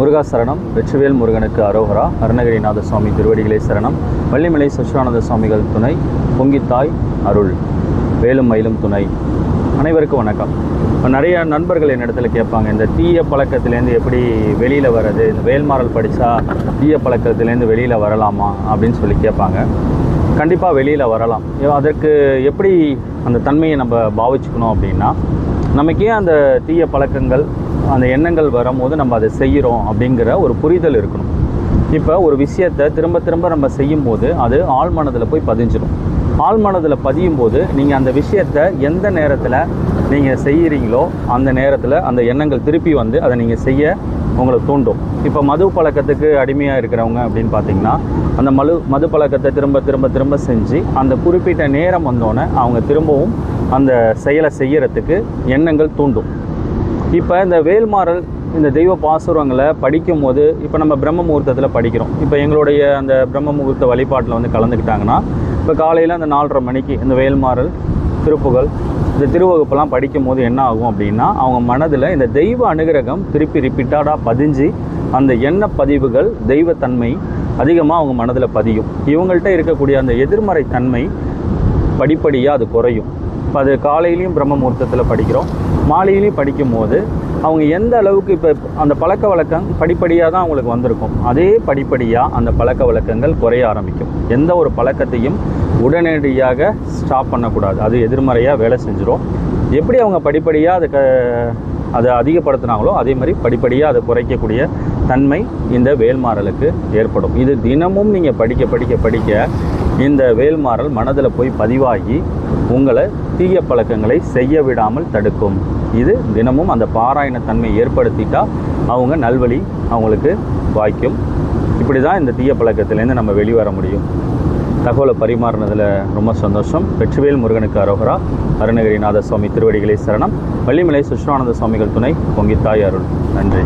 முருகா சரணம் வெற்றிவேல் முருகனுக்கு அரோகரா அருணகிரிநாத சுவாமி திருவடிகளே சரணம் வள்ளிமலை சச்சிவானந்த சுவாமிகள் துணை பொங்கித்தாய் அருள் வேலும் மயிலும் துணை. அனைவருக்கும் வணக்கம். இப்போ நிறைய நண்பர்கள் என்னிடத்துல கேட்பாங்க இந்த தீய பழக்கத்துலேருந்து எப்படி வெளியில் வர்றது இந்த வேல்மாறல் படித்தா தீய பழக்கத்துலேருந்து வெளியில் வரலாமா அப்படின்னு சொல்லி கேட்பாங்க. கண்டிப்பாக வெளியில் வரலாம். ஏ- அதற்கு எப்படி அந்த தன்மையை நம்ம பாவிச்சுக்கணும் அப்படின்னா நமக்கு ஏன் அந்த தீய பழக்கங்கள் அந்த எண்ணங்கள் வரும்போது நம்ம அதை செய்கிறோம் அப்படிங்கிற ஒரு புரிதல் இருக்கணும். இப்போ ஒரு விஷயத்தை திரும்ப திரும்ப நம்ம செய்யும்போது அது ஆழ்மனதில் போய் பதிஞ்சிடும் ஆழ்மனதில் பதியும் போது நீங்கள் அந்த விஷயத்தை எந்த நேரத்தில் நீங்கள் செய்கிறீங்களோ அந்த நேரத்தில் அந்த எண்ணங்கள் திருப்பி வந்து அதை நீங்கள் செய்ய உங்களை தூண்டும். இப்போ மது பழக்கத்துக்கு அடிமையாக இருக்கிறவங்க அப்படின்னு பார்த்தீங்கன்னா அந்த மது மது பழக்கத்தை திரும்ப திரும்ப திரும்ப செஞ்சு அந்த குறிப்பிட்ட நேரம் வந்தோடனே அவங்க திரும்பவும் அந்த செயலை செய்யறதுக்கு எண்ணங்கள் தூண்டும். இப்போ இந்த வேல்மாறல் இந்த தெய்வ பாசுரங்களை படிக்கும் போது இப்போ நம்ம பிரம்ம முகூர்த்தத்தில் படிக்கிறோம். இப்போ எங்களுடைய அந்த பிரம்ம முகூர்த்த வழிபாட்டில் வந்து கலந்துக்கிட்டாங்கன்னா இப்போ காலையில் அந்த நாலரை மணிக்கு இந்த வேல்மாறல் திருப்புகள் இந்த திருவகுப்பெல்லாம் படிக்கும் போது என்ன ஆகும் அப்படின்னா அவங்க மனதில் இந்த தெய்வ அனுகிரகம் திருப்பி ரிப்பீட்டடாக பதிஞ்சு அந்த எண்ண பதிவுகள் தெய்வத்தன்மை அதிகமாக அவங்க மனதில் பதியும். இவங்கள்ட்ட இருக்கக்கூடிய அந்த எதிர்மறை தன்மை படிப்படியாக அது குறையும். இப்போ அது காலையிலையும் பிரம்ம முகூர்த்தத்தில் படிக்கிறோம். மாலையிலையும் படிக்கும் போது அவங்க எந்த அளவுக்கு இப்போ அந்த பழக்க வழக்கம் படிப்படியாக தான் அவங்களுக்கு வந்திருக்கும். அதே படிப்படியாக அந்த பழக்க வழக்கங்கள் குறைய ஆரம்பிக்கும். எந்த ஒரு பழக்கத்தையும் உடனடியாக ஸ்டாப் பண்ணக்கூடாது. அது எதிர்மறையாக வேலை செஞ்சிடும் எப்படி அவங்க படிப்படியாக அதை க அதை அதிகப்படுத்துனாங்களோ அதே மாதிரி படிப்படியாக அதை குறைக்கக்கூடிய தன்மை இந்த வேல்மாறலுக்கு ஏற்படும். இது தினமும் நீங்கள் படிக்க படிக்க படிக்க இந்த வேல்மாறல் மனதில் போய் பதிவாகி உங்களை தீய பழக்கங்களை செய்ய விடாமல் தடுக்கும். இது தினமும் அந்த பாராயணத்தன்மை ஏற்படுத்திட்டால் அவங்க நல்வழி அவங்களுக்கு வாய்க்கும். இப்படி தான் இந்த தீய பழக்கத்திலேருந்து நம்ம வெளிவர முடியும். தகவலை பரிமாறினதில் ரொம்ப சந்தோஷம். வெற்றிவேல் முருகனுக்கு அரோகரா. அருணகிரிநாத சுவாமி திருவடிகளே சரணம். வள்ளிமலை சுஷ்ணானந்த சுவாமிகள் துணை. பொங்கித்தாய் அருள். நன்றி.